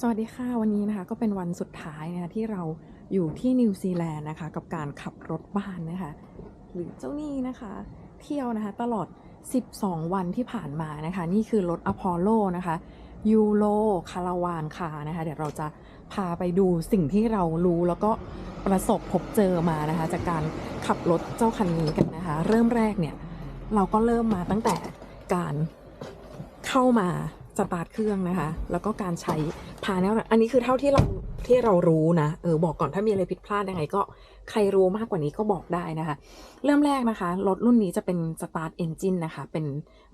สวัสดีค่ะ วันนี้นะคะก็เป็นวันสุดท้ายนะคะที่เราอยู่ที่นิวซีแลนด์นะคะ กับการขับรถบ้านนะคะ หรือเจ้านี่นะคะ เที่ยวนะคะตลอด 12 วันที่ผ่านมานะคะ นี่คือรถอพอลโลนะคะยูโรคาราวานคานะคะ เดี๋ยวเราจะพาไปดูสิ่งที่เรารู้แล้วก็ประสบพบเจอมานะคะ จากการขับรถเจ้าคันนี้กันนะคะ เริ่มแรกเนี่ย เราก็เริ่มมาตั้งแต่การเข้ามา สตาร์ทเครื่องนะคะ แล้วก็การใช้พาแนวอันนี้คือเท่าที่เราที่เรารู้นะ เออบอกก่อนถ้ามีอะไรผิดพลาดยังไงก็ใครรู้มากกว่านี้ก็บอกได้นะคะ เริ่มแรกนะคะ รถรุ่นนี้จะเป็นสตาร์ทเอนจินนะคะ เป็น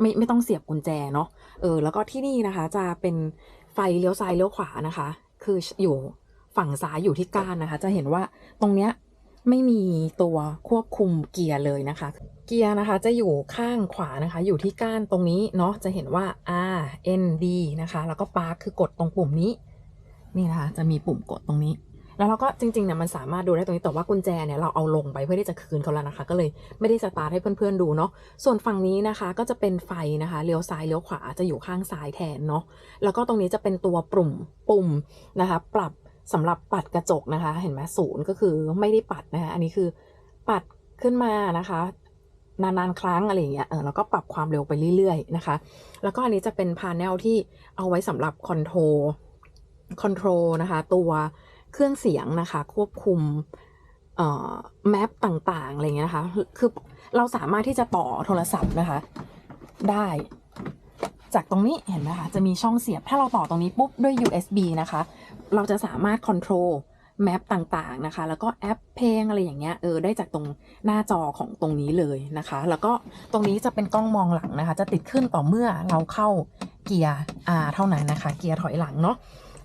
ไม่ไม่ต้องเสียบกุญแจเนาะ เออ แล้วก็ที่นี่นะคะจะเป็นไฟเลี้ยวซ้ายเลี้ยวขวานะคะ คืออยู่ฝั่งซ้ายอยู่ที่ก้านนะคะ จะเห็นว่าตรงเนี้ย ไม่มีตัวควบคุมเกียร์เลยนะคะ เกียร์นะคะจะอยู่ข้างขวานะคะ อยู่ที่ก้านตรงนี้เนาะจะเห็นว่า R N D นะคะ แล้วก็ Park คือกดตรงปุ่มนี้ นี่นะคะจะมีปุ่มกดตรงนี้ แล้วเราก็จริงๆเนี่ยมันสามารถดูได้ตรงนี้แต่ว่ากุญแจเนี่ยเราเอาลงไปเพื่อที่จะคืนเขาแล้วนะคะ ก็เลยไม่ได้สตาร์ทให้เพื่อนๆดูเนาะส่วนฝั่งนี้นะคะก็จะเป็นไฟนะคะเลี้ยวซ้ายเลี้ยวขวาจะอยู่ข้างซ้ายแทนเนาะแล้วก็ตรงนี้จะเป็นตัวปุ่มปุ่มนะคะ ปรับ สำหรับปัดกระจกนะคะ เห็นไหมศูนย์ก็คือไม่ได้ปัดนะคะอันนี้คือปัดขึ้นมานะคะ นานๆ ครั้งอะไรอย่างเงี้ยเออแล้วก็ปรับความเร็วไปเรื่อยๆนะคะ แล้วก็อันนี้จะเป็นพาเนลที่เอาไว้สำหรับคอนโทรลคอนโทรลนะคะ ตัวเครื่องเสียงนะคะ ควบคุมเอ่อแมปต่างๆอะไรเงี้ยนะคะ คือเราสามารถที่จะต่อโทรศัพท์นะคะ ได้ จากตรงนี้เห็นไหมคะจะมีช่องเสียบถ้าเราต่อตรงนี้ปุ๊บด้วย USB นะคะ เราจะสามารถคอนโทรลแมปต่างๆนะคะ แล้วก็แอปเพลงอะไรอย่างเงี้ยเออได้จากตรงหน้าจอของตรงนี้เลยนะคะ แล้วก็ตรงนี้จะเป็นกล้องมองหลังนะคะ จะติดขึ้นต่อเมื่อเราเข้าเกียร์ R เท่านั้นนะคะ เกียร์ถอยหลังเนาะ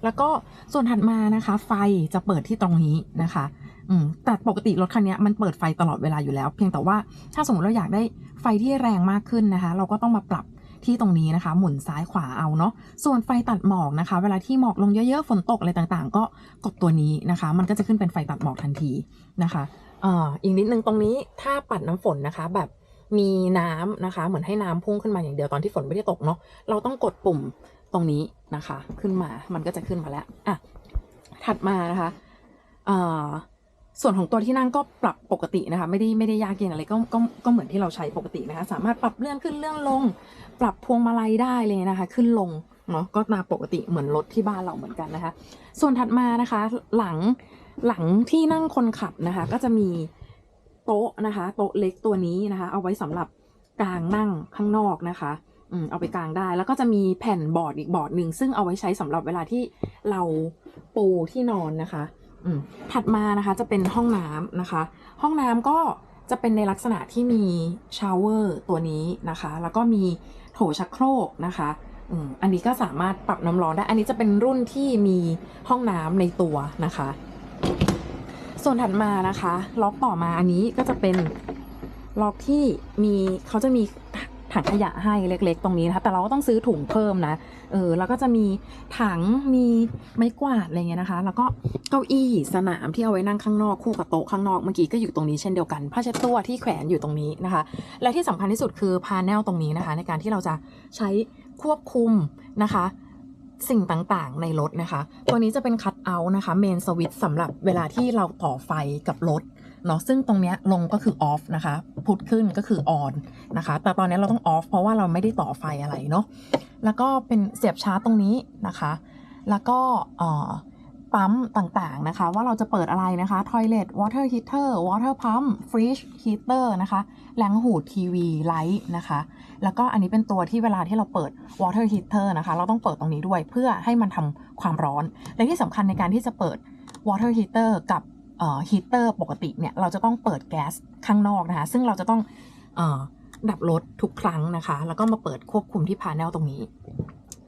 แล้วก็ส่วนถัดมานะคะ ไฟจะเปิดที่ตรงนี้นะคะอืมแต่ปกติรถคันนี้มันเปิดไฟตลอดเวลาอยู่แล้ว เพียงแต่ว่าถ้าสมมติเราอยากได้ไฟที่แรงมากขึ้นนะคะ เราก็ต้องมาปรับ ที่ตรงนี้นะคะ หมุนซ้ายขวาเอาเนาะส่วนไฟตัดหมอกนะคะ เวลาที่หมอกลงเยอะๆฝนตกอะไรต่างๆ ก็กดตัวนี้นะคะ มันก็จะขึ้นเป็นไฟตัดหมอกทันทีนะคะอ่าอีกนิดนึงตรงนี้ถ้าปัดน้ำฝนนะคะแบบมีน้ำนะคะ เหมือนให้น้ำพุ่งขึ้นมาอย่างเดียวตอนที่ฝนไม่ได้ตกเนาะเราต้องกดปุ่มตรงนี้นะคะ ขึ้นมามันก็จะขึ้นมาแล้วอะถัดมานะคะอ่า ส่วนของตัวที่นั่งก็ปรับปกตินะคะ ไม่ได้ไม่ได้ยากเย็นอะไรก็ก็ก็เหมือนที่เราใช้ปกตินะคะ สามารถปรับเลื่อนขึ้นเลื่อนลง ปรับพวงมาลัยได้เลยนะคะ ขึ้นลงเนาะก็มาปกติเหมือนรถที่บ้านเราเหมือนกันนะคะ ส่วนถัดมานะคะ หลังหลังที่นั่งคนขับนะคะ ก็จะมีโต๊ะนะคะ โต๊ะเล็กตัวนี้นะคะ เอาไว้สำหรับกลางนั่งข้างนอกนะคะอืมเอาไปกลางได้แล้วก็จะมีแผ่นบอร์ดอีกบอร์ดหนึ่งซึ่งเอาไว้ใช้สำหรับเวลาที่เราปูที่นอนนะคะ ถัดมานะคะจะเป็นห้องน้ำนะคะ ห้องน้ำก็จะเป็นในลักษณะที่มีชาวเวอร์ตัวนี้นะคะ แล้วก็มีโถชักโครกนะคะอันนี้ก็สามารถปรับน้ำร้อนได้ อันนี้จะเป็นรุ่นที่มีห้องน้ำในตัวนะคะ ส่วนถัดมานะคะ ล็อกต่อมาอันนี้ก็จะเป็นล็อกที่มีเขาจะมี ถังขยะให้เล็กๆ ตรงนี้นะคะแต่เราก็ต้องซื้อถุงเพิ่มนะเออแล้วก็จะมีถังมีไม้กวาดอะไรเงี้ยนะคะ แล้วก็เก้าอี้สนามที่เอาไว้นั่งข้างนอกคู่กับโต๊ะข้างนอกเมื่อกี้ก็อยู่ตรงนี้เช่นเดียวกันผ้าเช็ดตัวที่แขวนอยู่ตรงนี้นะคะ และที่สำคัญที่สุดคือพาแนลตรงนี้นะคะ ในการที่เราจะใช้ควบคุมนะคะสิ่งต่างๆ ในรถนะคะ ตัวนี้จะเป็นคั t เอา t นะคะ เมนสวิตสำหรับเวลาที่เราต่อไฟกับรถ เนาะซึ่งตรงเนี้ยลงก็คือออฟนะคะพุทขึ้นก็คือออนนะคะ แต่ตอนนี้เราต้องออฟเพราะว่าเราไม่ได้ต่อไฟอะไรเนาะแล้วก็เป็นเสียบชาร์จตรงนี้นะคะ แล้วก็ปั๊มต่างๆนะคะ ว่าเราจะเปิดอะไรนะคะ toilet water heater water pump fridge heater นะคะแรงหูดทีวีไลท์นะคะ แล้วก็อันนี้เป็นตัวที่เวลาที่เราเปิด water heater นะคะ เราต้องเปิดตรงนี้ด้วยเพื่อให้มันทำความร้อน และที่สำคัญในการที่จะเปิด water heater กับ ฮีเตอร์ปกติเนี่ยเราจะต้องเปิดแก๊สข้างนอกนะคะ ซึ่งเราจะต้องอดับรถทุกครั้งนะคะ แล้วก็มาเปิดควบคุมที่พาเนลตรงนี้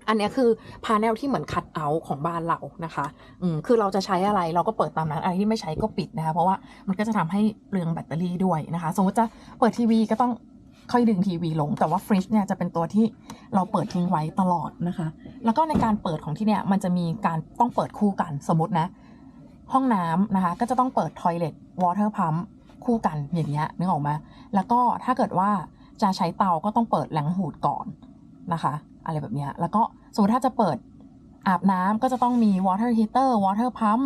อันนี้คือพาเนลที่เหมือนคัดเอาท์ของบ้านเรานะคะอืมคือเราจะใช้อะไรเราก็เปิดตามนั้นอะไรที่ไม่ใช้ก็ปิดนะคะ เพราะว่ามันก็จะทำให้เปลืองแบตเตอรี่ด้วยนะคะ สมมติจะเปิดทีวีก็ต้องค่อยดึงทีวีลง แต่ว่าฟริจเนี่ยจะเป็นตัวที่เราเปิดทิ้งไว้ตลอดนะคะ แล้วก็ในการเปิดของที่เนี่ยมันจะมีการต้องเปิดคู่กันสมมตินะ ห้องน้ำนะคะ ก็จะต้องเปิด toilet water pump คู่กันอย่างเงี้ยนึกออกไหมแล้วก็ถ้าเกิดว่าจะใช้เตาก็ต้องเปิดแหลงหูดก่อนนะคะ อะไรแบบเนี้ยแล้วก็สมมติถ้าจะเปิดอาบน้ำก็จะต้องมี water heater water pump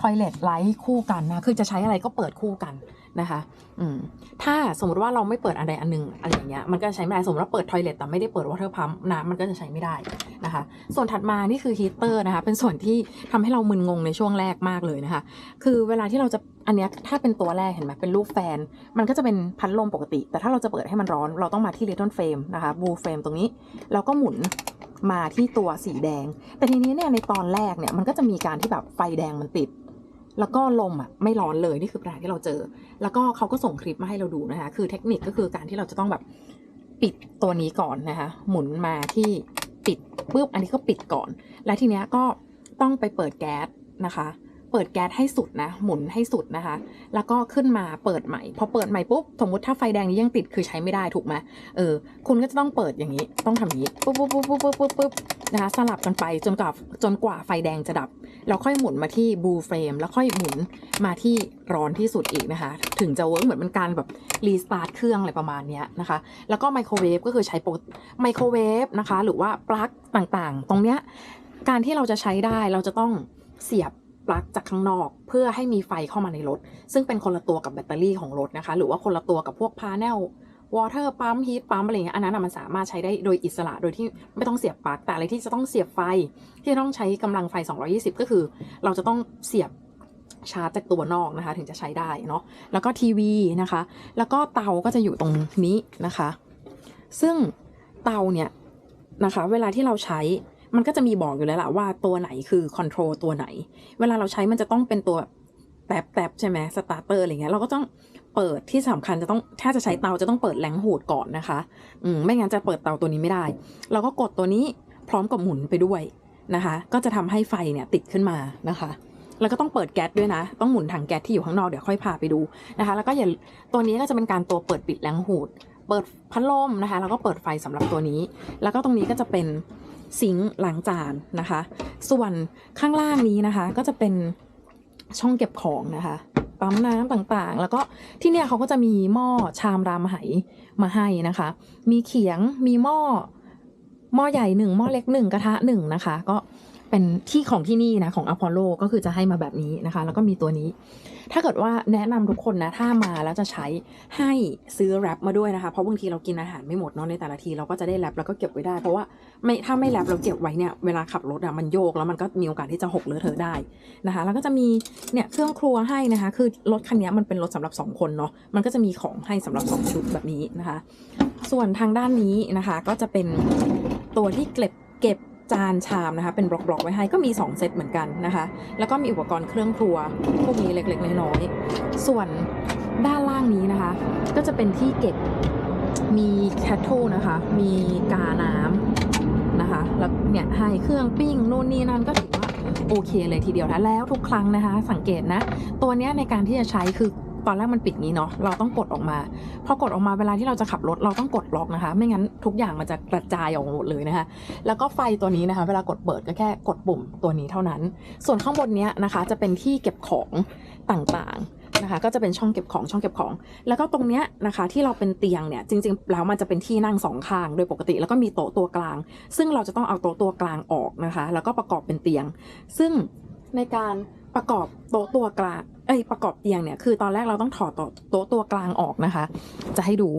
toilet light คู่กันนะ คือจะใช้อะไรก็เปิดคู่กัน นะคะอืมถ้าสมมติว่าเราไม่เปิดอันใดอันหนึ่งอะไรอย่างเงี้ยมันก็ใช้ไม่ได้สมมติว่าเปิด toilet แต่ไม่ได้เปิด water pump น้ำมันก็จะใช้ไม่ได้นะคะ ส่วนถัดมานี่คือ heater นะคะ เป็นส่วนที่ทำให้เรามึนงงในช่วงแรกมากเลยนะคะ คือเวลาที่เราจะอันเนี้ยถ้าเป็นตัวแรกเห็นไหมเป็นรูปแฟน มันก็จะเป็นพัดลมปกติ แต่ถ้าเราจะเปิดให้มันร้อน เราต้องมาที่ little frame นะคะ blue frame ตรงนี้แล้วก็หมุนมาที่ตัวสีแดง แต่ทีนี้เนี่ยในตอนแรกเนี่ยมันก็จะมีการที่แบบไฟแดงมันติด แล้วก็ลมอะไม่ร้อนเลยนี่คือปัญหาที่เราเจอ แล้วก็เขาก็ส่งคลิปมาให้เราดูนะคะ คือเทคนิคก็คือการที่เราจะต้องแบบปิดตัวนี้ก่อนนะคะ หมุนมาที่ปิดปุ๊บอันนี้ก็ปิดก่อน และทีเนี้ยก็ต้องไปเปิดแก๊สนะคะ เปิดแก๊สให้สุดนะ หมุนให้สุดนะคะ แล้วก็ขึ้นมาเปิดใหม่ พอเปิดใหม่ปุ๊บ สมมติถ้าไฟแดงนี้ยังติดคือใช้ไม่ได้ถูกไหมเออ คุณก็จะต้องเปิดอย่างนี้ ต้องทำอย่างนี้ ปุ๊บปุ๊บปุ๊บปุ๊บปุ๊บปุ๊บปุ๊บนะคะ สลับกันไปจนกว่าจนกว่าไฟแดงจะดับ แล้วค่อยหมุนมาที่บูเฟรมแล้วค่อยหมุนมาที่ร้อนที่สุดอีกนะคะ ถึงจะเวิร์กเหมือนเป็นการแบบรีสตาร์ทเครื่องอะไรประมาณนี้นะคะ แล้วก็ไมโครเวฟก็คือใช้ปกไมโครเวฟนะคะ หรือว่าปลั๊กต่างๆ ตรงเนี้ย การที่เราจะใช้ได้เราจะต้องเสียบ ปลั๊กจากข้างนอก เพื่อให้มีไฟเข้ามาในรถ ซึ่งเป็นคนละตัวกับแบตเตอรี่ของรถนะคะ หรือว่าคนละตัวกับพวกพา n นลวอเตอร์ปั๊มฮีทปั๊มอะไรเงี้ยอันนั้นมันสามารถใช้ได้โดยอิสระโดยที่ไม่ต้องเสียบปลั๊กแต่อะไรที่จะต้องเสียบไฟ ที่ต้องใช้กำลังไฟ 220 ก็คือ เราจะต้องเสียบชาร์จจากตัวนอกนะคะ ถึงจะใช้ได้เนาะแล้วก็ทีวีนะคะ แล้วก็เตาก็จะอยู่ตรงนี้นะคะ ซึ่งเตาเนี่ยนะคะ เวลาที่เราใช้ มันก็จะมีบอกอยู่แล้วล่ะว่าตัวไหนคือคอนโทรลตัวไหน เวลาเราใช้มันจะต้องเป็นตัวแตบแตบใช่ไหมสตาร์เตอร์อะไรเงี้ยเราก็ต้องเปิดที่สำคัญจะต้องถ้าจะใช้เตาจะต้องเปิดแรงหูดก่อนนะคะ อืมไม่งั้นจะเปิดเตาตัวนี้ไม่ได้ เราก็กดตัวนี้พร้อมกับหมุนไปด้วยนะคะ ก็จะทำให้ไฟเนี่ยติดขึ้นมานะคะ แล้วก็ต้องเปิดแก๊สด้วยนะ ต้องหมุนถังแก๊สที่อยู่ข้างนอกเดี๋ยวค่อยพาไปดูนะคะ แล้วก็อย่าตัวนี้ก็จะเป็นการตัวเปิดปิดแรงหูด เปิดพัดลมนะคะ แล้วก็เปิดไฟสำหรับตัวนี้ แล้วก็ตรงนี้ก็จะเป็น ซิงค์ล้างจานนะคะ ส่วนข้างล่างนี้นะคะ ก็จะเป็นช่องเก็บของนะคะปั๊มน้ำต่างๆ แล้วก็ที่เนี่ยเขาก็จะมีหม้อชามรามไหมาให้นะคะ มีเขียงมีหม้อหม้อใหญ่หนึ่งหม้อเล็กหนึ่งกระทะหนึ่งนะคะ ก็ เป็นที่ของที่นี่นะของอพอลโลก็คือจะให้มาแบบนี้นะคะ แล้วก็มีตัวนี้ ถ้าเกิดว่าแนะนำทุกคนนะ ถ้ามาแล้วจะใช้ให้ซื้อแรปมาด้วยนะคะ เพราะบางทีเรากินอาหารไม่หมดเนาะในแต่ละทีเราก็จะได้แรปแล้วก็เก็บไว้ได้ เพราะว่าไม่ถ้าไม่แรปเราเก็บไว้เนี่ยเวลาขับรถอะมันโยกแล้วมันก็มีโอกาสที่จะหกเลอะเทอะได้นะคะ แล้วก็จะมีเนี่ยเครื่องครัวให้นะคะ คือรถคันนี้มันเป็นรถสำหรับสองคนเนาะมันก็จะมีของให้สำหรับสองชุดแบบนี้นะคะ ส่วนทางด้านนี้นะคะก็จะเป็นตัวที่เก็บเก็บ จานชามนะคะ เป็นบล็อกๆไว้ให้ก็มี 2 เซตเหมือนกันนะคะ แล้วก็มีอุปกรณ์เครื่องครัวพวกนี้เล็กๆน้อยๆส่วนด้านล่างนี้นะคะ ก็จะเป็นที่เก็บมีแคทโทนะคะ มีกาน้ำนะคะ แล้วเนี่ยให้เครื่องปิ้งนู่นนี่นั่นก็ถือว่าโอเคเลยทีเดียวนะแล้วทุกครั้งนะคะ สังเกตนะ ตัวเนี้ยในการที่จะใช้คือ ตอนแรกมันปิดงี้เนาะเราต้องกดออกมา พอกดออกมาเวลาที่เราจะขับรถเราต้องกดล็อกนะคะ ไม่งั้นทุกอย่างมันจะกระจายออกมาหมดเลยนะคะ แล้วก็ไฟตัวนี้นะคะ เวลากดเปิดก็แค่กดปุ่มตัวนี้เท่านั้น ส่วนข้างบนเนี้ยนะคะจะเป็นที่เก็บของต่างๆนะคะก็จะเป็นช่องเก็บของช่องเก็บของ แล้วก็ตรงเนี้ยนะคะที่เราเป็นเตียงเนี่ยจริงๆแล้วมันจะเป็นที่นั่งสองข้างโดยปกติ แล้วก็มีโต๊ะตัวกลาง ซึ่งเราจะต้องเอาโต๊ะตัวกลางออกนะคะ แล้วก็ประกอบเป็นเตียง ซึ่งในการ ประกอบโต๊ะตัวกลางเอ้ยประกอบเตียงเนี่ยคือตอนแรกเราต้องถอดโต๊ะตัวกลางออกนะคะ จะให้ดู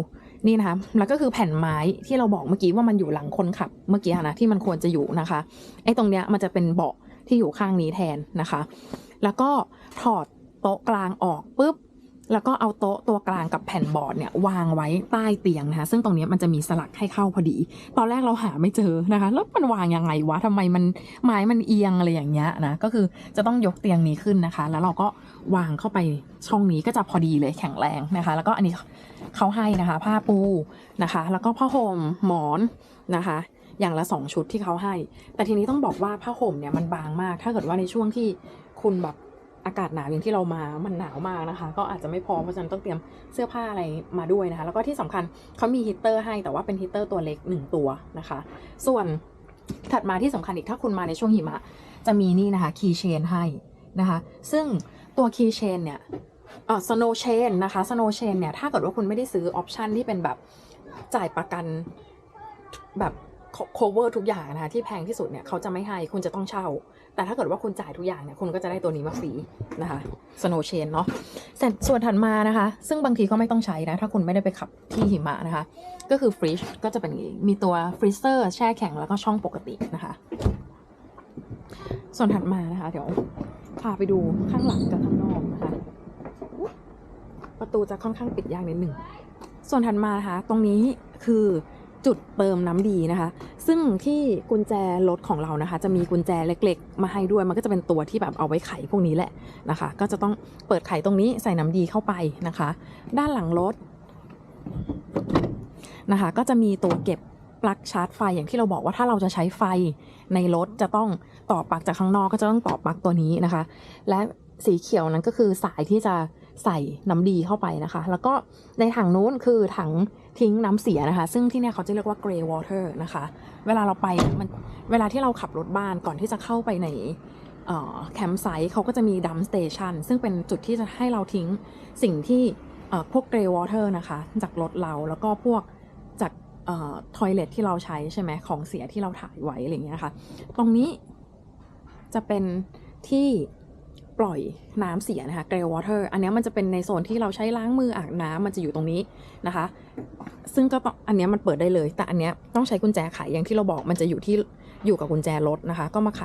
นี่นะคะแล้วก็คือแผ่นไม้ที่เราบอกเมื่อกี้ว่ามันอยู่หลังคนขับ เมื่อกี้นะที่มันควรจะอยู่นะคะไอ้ตรงเนี้ยมันจะเป็นเบาะที่อยู่ข้างนี้แทนนะคะ แล้วก็ถอดโต๊ะกลางออกปุ๊บ แล้วก็เอาโต๊ะตัวกลางกับแผ่นบอร์ดเนี่ยวางไว้ใต้เตียงนะคะซึ่งตรงนี้มันจะมีสลักให้เข้าพอดี ตอนแรกเราหาไม่เจอนะคะ แล้วมันวางยังไงวะทำไมมันไม้มันเอียงอะไรอย่างเงี้ยนะก็คือจะต้องยกเตียงนี้ขึ้นนะคะ แล้วเราก็วางเข้าไปช่องนี้ก็จะพอดีเลยแข็งแรงนะคะ แล้วก็อันนี้เขาให้นะคะ ผ้าปูนะคะ แล้วก็ผ้าห่มหมอนนะคะอย่างละสองชุดที่เขาให้ แต่ทีนี้ต้องบอกว่าผ้าห่มเนี่ยมันบางมาก ถ้าเกิดว่าในช่วงที่คุณแบบ อากาศหนาวอย่างที่เรามามันหนาวมากนะคะ ก็อาจจะไม่พอเพราะฉะนั้นต้องเตรียมเสื้อผ้าอะไรมาด้วยนะคะ แล้วก็ที่สำคัญเขามีฮีเตอร์ให้แต่ว่าเป็นฮีเตอร์ตัวเล็กหนึ่งตัวนะคะ ส่วนถัดมาที่สำคัญอีกถ้าคุณมาในช่วงหิมะ จะมีนี่นะคะคีย์เชนให้นะคะ ซึ่งตัวคีย์เชนเนี่ยเออสโนเชนนะคะสโนเชนเนี่ยถ้าเกิดว่าคุณไม่ได้ซื้อออปชันที่เป็นแบบจ่ายประกันแบบ cover ทุกอย่างนะคะที่แพงที่สุดเนี่ยเขาจะไม่ให้คุณจะต้องเช่า แต่ถ้าเกิดว่าคุณจ่ายทุกอย่างเนี่ยคุณก็จะได้ตัวนี้มาฟรีนะคะ snow chain เนาะส่วนถัดมานะคะ ซึ่งบางทีก็ไม่ต้องใช้นะ ถ้าคุณไม่ได้ไปขับที่หิมะนะคะ ก็คือฟรีชก็จะเป็นอย่างนี้มีตัวฟรีเซอร์แช่แข็งแล้วก็ช่องปกตินะคะ ส่วนถัดมานะคะ เดี๋ยวพาไปดูข้างหลังกับข้างนอกนะคะ ประตูจะค่อนข้างปิดยากนิดหนึ่งส่วนถัดมานะคะตรงนี้คือ จุดเติมน้ำดีนะคะ ซึ่งที่กุญแจรถของเรานะคะ จะมีกุญแจเล็ก ๆ มาให้ด้วย มันก็จะเป็นตัวที่แบบเอาไว้ไขพวกนี้แหละนะคะ ก็จะต้องเปิดไขตรงนี้ใส่น้ำดีเข้าไปนะคะ ด้านหลังรถนะคะ ก็จะมีตัวเก็บปลั๊กชาร์จไฟอย่างที่เราบอกว่าถ้าเราจะใช้ไฟในรถจะต้องต่อปลั๊กจากข้างนอกก็จะต้องต่อปลั๊กตัวนี้นะคะ และสีเขียวนั้นก็คือสายที่จะ ใส่น้ำดีเข้าไปนะคะ แล้วก็ในถังนู้นคือถังทิ้งน้ำเสียนะคะ ซึ่งที่เนี่ยเขาจะเรียกว่า gray water นะคะ เวลาเราไปมันเวลาที่เราขับรถบ้านก่อนที่จะเข้าไปในแคมป์ไซต์เขาก็จะมีดัมสเตชันซึ่งเป็นจุดที่จะให้เราทิ้งสิ่งที่เอ่อพวก gray water นะคะ จากรถเราแล้วก็พวกจากทอยเลทที่เราใช้ใช่ไหมของเสียที่เราถ่ายไว้อะไรอย่างเงี้ยค่ะ ตรงนี้จะเป็นที่ ปล่อยน้ำเสียนะคะ grey water อันนี้มันจะเป็นในโซนที่เราใช้ล้างมืออาบน้ำมันจะอยู่ตรงนี้นะคะ ซึ่งก็ต้องอันนี้มันเปิดได้เลย แต่อันนี้ต้องใช้กุญแจไขอย่างที่เราบอกมันจะอยู่ที่อยู่กับกุญแจรถนะคะ ก็มาไข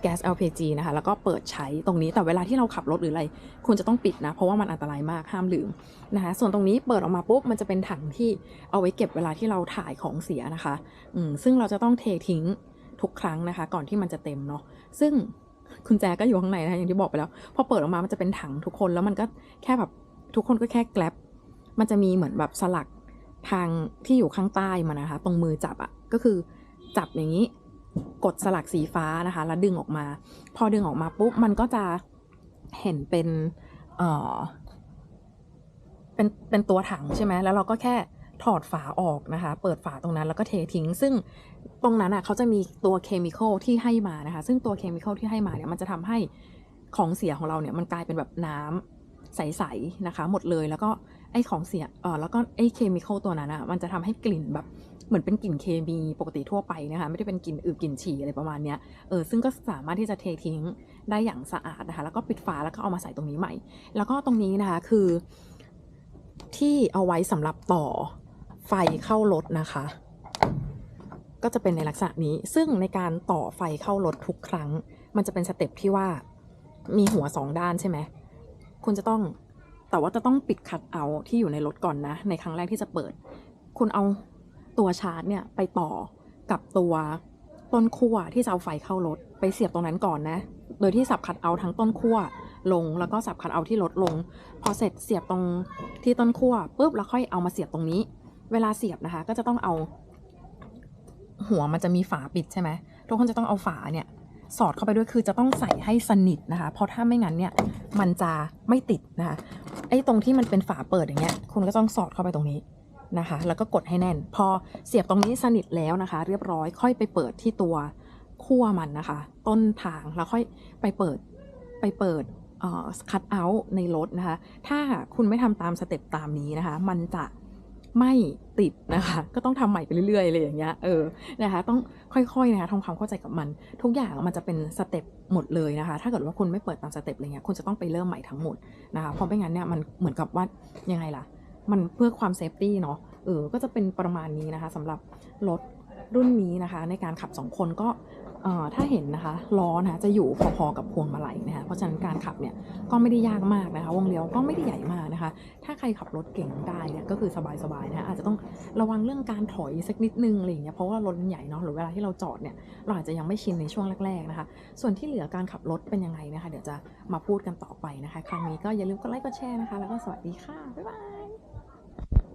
แก๊ส LPG นะคะ แล้วก็เปิดใช้ตรงนี้แต่เวลาที่เราขับรถหรืออะไรคุณจะต้องปิดนะ เพราะว่ามันอันตรายมากห้ามลืมนะคะ ส่วนตรงนี้เปิดออกมาปุ๊บมันจะเป็นถังที่เอาไว้เก็บเวลาที่เราถ่ายของเสียนะคะอืมซึ่งเราจะต้องเททิ้งทุกครั้งนะคะ ก่อนที่มันจะเต็มเนาะซึ่ง คุณแจก็อยู่ข้างในนะคะอย่างที่บอกไปแล้ว พอเปิดออกมามันจะเป็นถังทุกคนแล้วมันก็แค่แบบทุกคนก็แค่แกลบมันจะมีเหมือนแบบสลักทางที่อยู่ข้างใต้มันนะคะ ตรงมือจับอะ่ะก็คือจับอย่างนี้กดสลักสีฟ้านะคะ แล้วดึงออกมา พอดึงออกมาปุ๊บมันก็จะเห็นเป็นเออเป็นเป็นตัวถังใช่ไหมแล้วเราก็แค่ ถอดฝาออกนะคะ เปิดฝาตรงนั้นแล้วก็เททิ้ง ซึ่งตรงนั้นอะเขาจะมีตัวเคมีคอลที่ให้มานะคะ ซึ่งตัวเคมีคอลที่ให้มาเนี่ยมันจะทำให้ของเสียของเราเนี่ยมันกลายเป็นแบบน้ำใสๆนะคะ หมดเลยแล้วก็ไอ้ของเสียเออแล้วก็ไอ้เคมีคอลตัวนั้นอะมันจะทำให้กลิ่นแบบเหมือนเป็นกลิ่นเคมีปกติทั่วไปนะคะไม่ได้เป็นกลิ่นอืดกลิ่นฉี่อะไรประมาณเนี้ยเออซึ่งก็สามารถที่จะเททิ้งได้อย่างสะอาดนะคะ แล้วก็ปิดฝาแล้วก็เอามาใส่ตรงนี้ใหม่ แล้วก็ตรงนี้นะคะคือที่เอาไว้สำหรับต่อ ไฟเข้ารถนะคะ ก็จะเป็นในลักษณะนี้ซึ่งในการต่อไฟเข้ารถทุกครั้ง มันจะเป็นสเต็ปที่ว่ามีหัวสองด้านใช่ไหมคุณจะต้องแต่ว่าจะต้องปิดคัดเอาที่อยู่ในรถก่อนนะ ในครั้งแรกที่จะเปิด คุณเอาตัวชาร์จเนี่ยไปต่อกับตัวต้นขั้วที่จะเอาไฟเข้ารถ ไปเสียบตรงนั้นก่อนนะ โดยที่สับคัดเอาทั้งต้นขั้วลงแล้วก็สับคัดเอาท์ที่ลดลง พอเสร็จเสียบตรงที่ต้นขั้วปุ๊บแล้วค่อยเอามาเสียบตรงนี้ เวลาเสียบนะคะ ก็จะต้องเอา หัวมันจะมีฝาปิดใช่ไหมทุกคนจะต้องเอาฝาเนี่ย สอดเข้าไปด้วยคือจะต้องใส่ให้สนิทนะคะ เพราะถ้าไม่งั้นเนี่ย มันจะไม่ติดนะคะไอ้ตรงที่มันเป็นฝาเปิดอย่างเงี้ย คุณก็ต้องสอดเข้าไปตรงนี้นะคะ แล้วก็กดให้แน่น พอเสียบตรงนี้สนิทแล้วนะคะ เรียบร้อยค่อยไปเปิดที่ตัวขั้วมันนะคะ ต้นทางแล้วค่อยไปเปิดไปเปิดคัดเอาท์ในรถนะคะ ถ้าคุณไม่ทำตามสเต็ปตามนี้นะคะ มันจะ ไม่ติดนะคะ ก็ต้องทำใหม่ไปเรื่อยๆเลยอย่างเงี้ยเออนะคะต้องค่อยๆนะคะทำความเข้าใจกับมัน ทุกอย่างมันจะเป็นสเต็ปหมดเลยนะคะ ถ้าเกิดว่าคุณไม่เปิดตามสเต็ปอะไรเงี้ยคุณจะต้องไปเริ่มใหม่ทั้งหมดนะคะเพราะไม่งั้นเนี่ยมันเหมือนกับว่ายังไงล่ะ มันเพื่อความเซฟตี้เนาะเออก็จะเป็นประมาณนี้นะคะสำหรับรถ รุ่นนี้นะคะ ในการขับ 2 คนก็ถ้าเห็นนะคะล้อนะะจะอยู่พอๆกับพวงมาลัยนะคะเพราะฉะนั้นการขับเนี่ยก็ไม่ได้ยากมากนะคะวงเลี้ยวก็ไม่ได้ใหญ่มากนะคะ ถ้าใครขับรถเก่งได้เนี่ยก็คือสบายๆนะคะอาจจะต้องระวังเรื่องการถอยสักนิดนึงอะไรอย่างเงี้ยเพราะว่ารถมันใหญ่เนาะหรือเวลาที่เราจอดเนี่ยเราอาจจะยังไม่ชินในช่วงแรกๆนะคะ ส่วนที่เหลือการขับรถเป็นยังไงนะคะ เดี๋ยวจะมาพูดกันต่อไปนะคะ ครั้งนี้ก็อย่าลืมกดไลค์กดแชร์นะคะ แล้วก็สวัสดีค่ะบ๊ายบาย